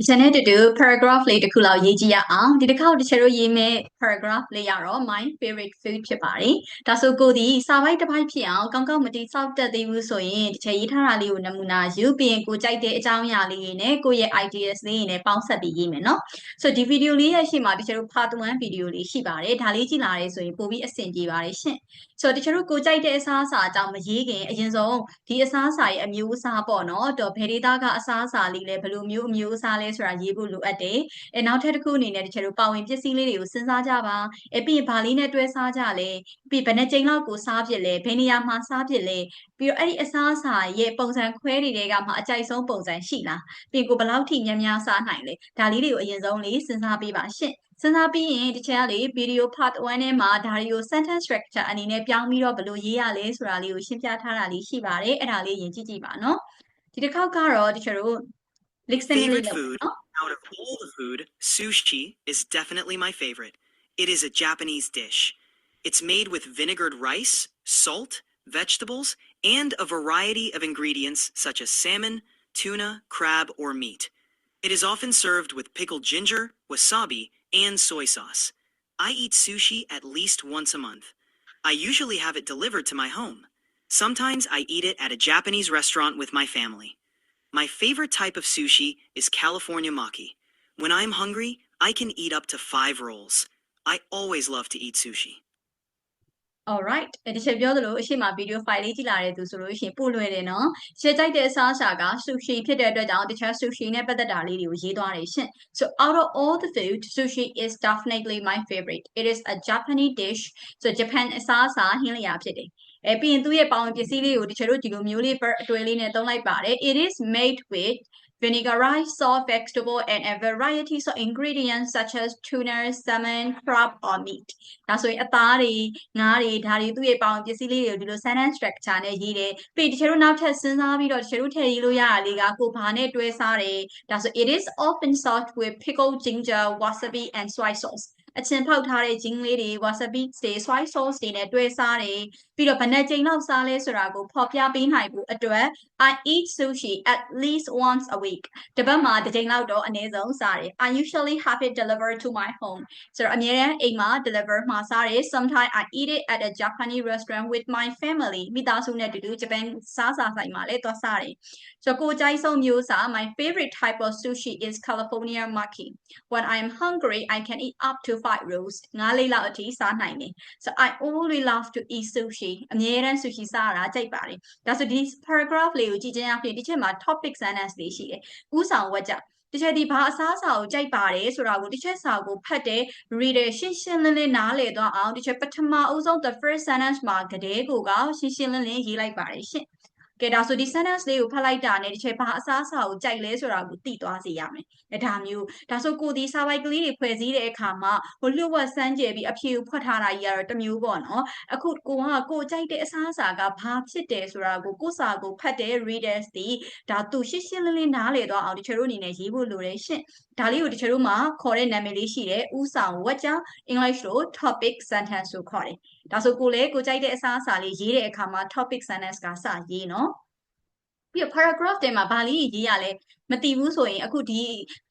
ဒီနေ့တူတူ paragraph လေးတစ်ခုလောက်ရေးကြည့်ရအောင်ဒီတစ်ခေါက်တချို့ရေးမဲ့ paragraph လေးရတော့ my favorite food ဖြစ်ပါတယ်ဒါဆိုကိုဒီစာပိုက်တစ်ပိုက်ဖြစ်အောင်ကောင်းကောင်းမတိစောက်တက်သေးဘူးဆိုရင်ဒီချက်ရေးထားတာလေးကိုနမူနာယူပြီးရင်ကိုကြိုက်တဲ့အကြောင်းအရာလေးတွေနဲ့ကိုရဲ့ ideas လေးတွေနဲ့ပေါင်းဆက်ပြီးရေးမယ်နော်ဆိုဒီ video လေးရဲ့ရှေ့မှာတချို့ part 1 video လေးရှိပါတယ်ဒါလေးကြည့်လာရဲဆိုရင်ပိုပြီးအဆင်ပြေပါတယ်ရှင့်ဆိုတော့တချို့ကိုကြိုက်တဲ့အစားအစာအကြောင်းမရေးခင်အရင်ဆုံးဒီအစားအစာရဲ့အမျိုးအစားပေါ့နော်တော့ဘယ်ဒေတာကအစားအစာလေးလဲဘယ်လိုမျိုးအမျိုးအစားလဲဆိုတာရေးဖို့လိုအပ်တယ်။အဲနောက်ထပ်တစ်ခုအနေနဲ့တချို့ပါဝင်ပစ္စည်းလေးတွေကိုစဉ်းစားကြပါ။အဲပြီးရင်ဗာလေးနဲ့တွဲစားကြလဲ။ပြီးဘယ်နှကြိမ်လောက်ကိုစားဖြစ်လဲ။ဘယ်နေရာမှာစားဖြစ်လဲ။ပြီးတော့အဲ့ဒီအစားအစာရဲ့ပုံစံခွဲတွေကမှအကြိုက်ဆုံးပုံစံရှိလား။ပြီးကိုဘယ်လောက်ထိများများစားနိုင်လဲ။ဒါလေးတွေကိုအရင်ဆုံးလေးစဉ်းစားပေးပါရှင့်။စဉ်းစားပြီးရင်ဒီချက်ကလေ video part 1ထဲမှာဒါတွေကို sentence structure အနေနဲ့ပြောင်းပြီးတော့ဘယ်လိုရေးရလဲဆိုတာလေးကိုရှင်းပြထားတာလေးရှိပါတယ်အဲ့ဒါလေးရင်ကြည့်ကြည့်ပါနော်ဒီတစ်ခေါက်ကတော့ဒီချက်တို့ listening လေး Favorite food out of all the food, sushi is definitely my favorite. It is a Japanese dish. It's made with vinegared rice, salt, vegetables, and a variety of ingredients such as salmon, tuna, crab, or meat. It is often served with pickled ginger, wasabi, and soy sauce. I eat sushi at least once a month. I usually have it delivered to my home. Sometimes I eat it at a Japanese restaurant with my family. My favorite type of sushi is California maki. When I'm hungry, I can eat up to five rolls. I always love to eat sushi. alright ဒီချက်ပြောသလိုအရှိမ video file လေးကြည့်လာတဲ့သူဆိုလို့ရှိရင်ပို့လွယ်တယ်နော်ရှင်းကြိုက်တဲ့အစားအစာက sushi ဖြစ်တဲ့အတွက်ကြောင့်တခြား sushi နဲ့ပတ်သက်တာလေးတွေကိုရေးသွားတယ်ရှင့် so out of all the food sushi is definitely my favorite it is a Japanese dish so Japan အစားအစာဟင်းလျာဖြစ်တယ် အဲပြီးရင်သူ့ရဲ့ပေါင်းပစ္စည်းလေးကိုတချို့တို့ဒီလိုမျိုးလေး အတွဲလေးနဲ့သုံးလိုက်ပါတယ် it is made with vinegar rice, salt, vegetable, and a variety of ingredients such as tuna, salmon, crab, or meat. ဒါဆိုရင်အသားတွေငါးတွေဒါတွေသူ့ရဲ့ပေါင်းပစ္စည်းလေးတွေကိုဒီလို sentence structure နဲ့ရေးတယ်။ပြီးတချို့တို့နောက်ထပ်စဉ်းစားပြီးတော့တချို့တို့ထည့်ရေးလို့ရတာလေးကကိုဘာနဲ့တွဲစားတယ်။ဒါဆို it is often served with pickled ginger, wasabi, and soy sauce. အချင်ဖောက်ထားတဲ့ဂျင်းလေးတွေ wasabi တွေ soy sauce တွေနဲ့တွဲစားတယ် ပြီးတော့ဘယ်နှကြိမ်လောက်စားလဲဆိုတာကိုဖော်ပြပေးနိုင်ဖို့အတွက် I eat sushi at least once a week တပတ်မှာတစ်ကြိမ်လောက်တော့အနည်းဆုံးစားတယ် I usually have it delivered to my home ဆိုတော့အများအားအိမ်မှာ deliver မှာစားတယ် sometimes I eat it at a Japanese restaurant with my family မိသားစုနဲ့တူတူဂျပန်စားစာဆိုင်မှာလည်းသွားစားတယ်ဆိုတော့ကိုကြိုက်ဆုံးမျိုးစား my favorite type of sushi is California maki when I am hungry I can eat up to 5 rolls ငါးလေးလောက်အထိစားနိုင်တယ် so I always love to eat sushi အမြဲတမ်း sushi စားရတာကြိုက်ပါတယ်ဒါဆိုဒီ paragraph လေးကိုကြည့်ချင်းအဖြစ်ဒီချက်မှာ topic sentence လေးရှိတယ်ဥဆောင်ဝတ်ကြတချက်ဒီဘာအစားအစာကိုကြိုက်ပါတယ်ဆိုတာကိုတချက်စာကိုဖတ်တဲ့ reader ရှင်းရှင်းလင်းလင်းနားလည်သွားအောင်တချက်ပထမအဦးဆုံး the first sentence မှာကတဲ့ကိုကရှင်းရှင်းလင်းလင်းရေးလိုက်ပါတယ်ရှင့် ကဲဒါဆိုဒီ sentence လေးကိုဖတ်လိုက်တာနဲ့တချက်ဘာအစားအစာကိုကြိုက်လဲဆိုတာကိုသိသွားစေရမယ်။အဲဒါမျိုးဒါဆိုကိုဒီစာပိုက်ကလေးတွေဖွဲ့စည်းတဲ့အခါမှာဟိုလျှို့ဝှက်စမ်းကြယ်ပြီးအဖြေကိုဖွက်ထားတာကြီးကတော့တစ်မျိုးပေါ့နော်။အခုကိုကကိုကြိုက်တဲ့အစားအစာကဘာဖြစ်တယ်ဆိုတာကိုကိုစာကိုဖတ်တဲ့ readers ဒီဒါသူရှင်းရှင်းလင်းလင်းနားလည်သွားအောင်တချို့တို့အနေနဲ့ရေးဖို့လိုတယ်ရှင့်။ဒါလေးကိုတချို့တို့မှာခေါ်တဲ့နာမည်လေးရှိတယ်။ဥဆောင်ဝတ်ကြောင်း English လို့ topic sentence လို့ခေါ်တယ်။ ဒါဆိုကိုလည်းကိုကြိုက်တဲ့အစားအစာလေးရေးတဲ့အခါမှာ topic sentence ကစရေးနော်။ ပြီးတော့ paragraph ထဲမှာဗာလေးရေးရလဲမတည်ဘူးဆိုရင်အခုဒီ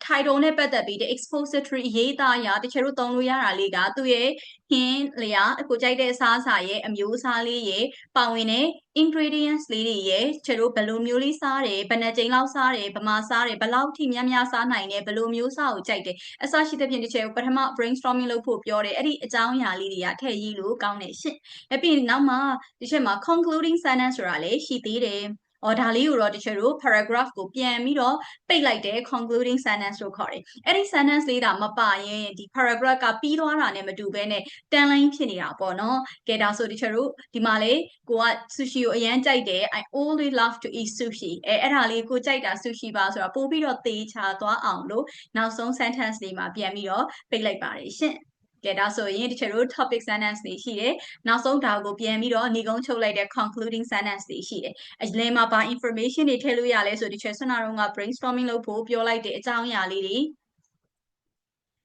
title နဲ့ပတ်သက်ပြီးတဲ့ expository ရေးသားရာတချို့တို့သုံးလို့ရတာလေးကသူ့ရဲ့ hint လျာအခုကြိုက်တဲ့အစားအစာရဲ့အမျိုးအစားလေးရဲ့ပါဝင်တဲ့ ingredients လေးတွေရဲ့တချို့တို့ဘယ်လိုမျိုးလေးစားတယ်ဘယ်နှကြိမ်လောက်စားတယ်ဗမာစားတယ်ဘယ်လောက်ထိများများစားနိုင်တယ်ဘယ်လိုမျိုးစားကိုကြိုက်တယ်အစရှိသဖြင့်တချို့ပထမ brainstorming လုပ်ဖို့ပြောတယ်အဲ့ဒီအကြောင်းအရာလေးတွေကထည့်ရေးလို့ကောင်းတယ်ရှင့်အဲ့ပြီးနောက်မှာဒီချက်မှာ concluding sentence ဆိုတာလည်းရှိသေးတယ်။ အော်ဒါလေးကိုတော့တချို့တို့ paragraph ကိုပြန်ပြီးတော့ပိတ်လိုက်တဲ့ concluding sentence လို့ခေါ်တယ်။အဲ့ဒီ sentence လေးဒါမပါရင်ဒီ paragraph ကပြီးသွားတာနဲ့မတူဘဲနဲ့တန်လိုင်းဖြစ်နေတာပေါ့နော်။ကဲဒါဆိုတချို့တို့ဒီမှာလေကိုက sushi ကိုအရန်ကြိုက်တယ် I always love to eat sushi အဲအဲ့ဒါလေးကိုကြိုက်တာ sushi ပါဆိုတာပို့ပြီးတော့သေချာသွားအောင်လို့နောက်ဆုံး sentence လေးမှာပြန်ပြီးတော့ပိတ်လိုက်ပါတယ်ရှင့်။ ကဲဒါဆိုရင်တချို့တို့ topic sentence တွေရှိတယ်နောက်ဆုံးဒါကိုပြန်ပြီးတော့ညီကုန်းချုပ်လိုက်တဲ့ concluding sentence တွေရှိတယ်အလင်းမှာဘာ information တွေထည့်လို့ရလဲဆိုဒီချက်ဆွနာတော့က brainstorming လုပ်ဖို့ပြောလိုက်တဲ့အကြောင်းအရာလေးတွေ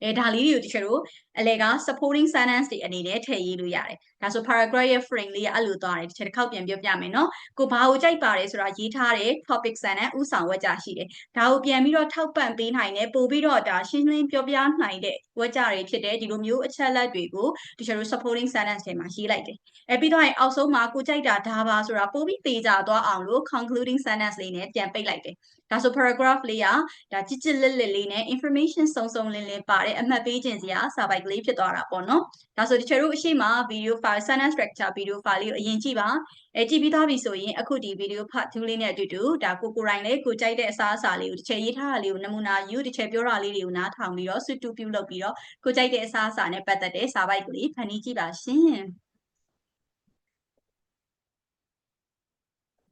အဲဒါလေးတွေကိုတချို့တို့အလဲက supporting sentence တွေအနေနဲ့ထည့်ရေးလို့ရတယ်ဒါဆို paragraph ရဲ့ frame လေးကအဲ့လိုသွားတယ်တစ်ချက်တစ်ခေါက်ပြန်ပြောပြမယ်နော်ကိုဘာကိုကြိုက်ပါတယ်ဆိုတာရေးထားတဲ့ topic sentence ဥဆောင်ဝတ်ကြရှိတယ်ဒါကိုပြန်ပြီးတော့ထောက်ပံ့ပေးနိုင်တယ်ပို့ပြီးတော့ဒါရှင်းလင်းပြောပြနိုင်တဲ့ဝတ်ကြတွေဖြစ်တယ်ဒီလိုမျိုးအချက်လက်တွေကိုတချို့တို့ supporting sentence တွေမှာရေးလိုက်တယ်အဲပြီးတော့ရင်အောက်ဆုံးမှာကိုကြိုက်တာဒါပါဆိုတာပို့ပြီးသေးကြသွားအောင်လို့ concluding sentence လေးနဲ့ပြန်ပိတ်လိုက်တယ်ဒါဆို paragraph လေးကဒါကြစ်ကြစ်လစ်လစ်လေးနဲ့ information စုံစုံလင်းလင်းပါတဲ့အမှတ်ပေးခြင်းစရာစာပိုက်ကလေးဖြစ်သွားတာပေါ့နော်ဒါဆိုတချို့တို့အရှိမ video file sentence structure video file လေးကိုအရင်ကြည့်ပါအဲကြည့်ပြီးသားပြီဆိုရင်အခုဒီ video part 2လေးနဲ့အတူတူဒါကိုကိုယ်တိုင်လေးကိုကြိုက်တဲ့အစားအစာလေးကိုတစ်ချက်ရေးထားတာလေးကိုနမူနာယူတစ်ချက်ပြောတာလေးတွေကိုနားထောင်ပြီးတော့စွတူပြုလုပ်ပြီးတော့ကိုကြိုက်တဲ့အစားအစာနဲ့ပတ်သက်တဲ့စာပိုက်ကလေးဖန်တီးကြည့်ပါရှင်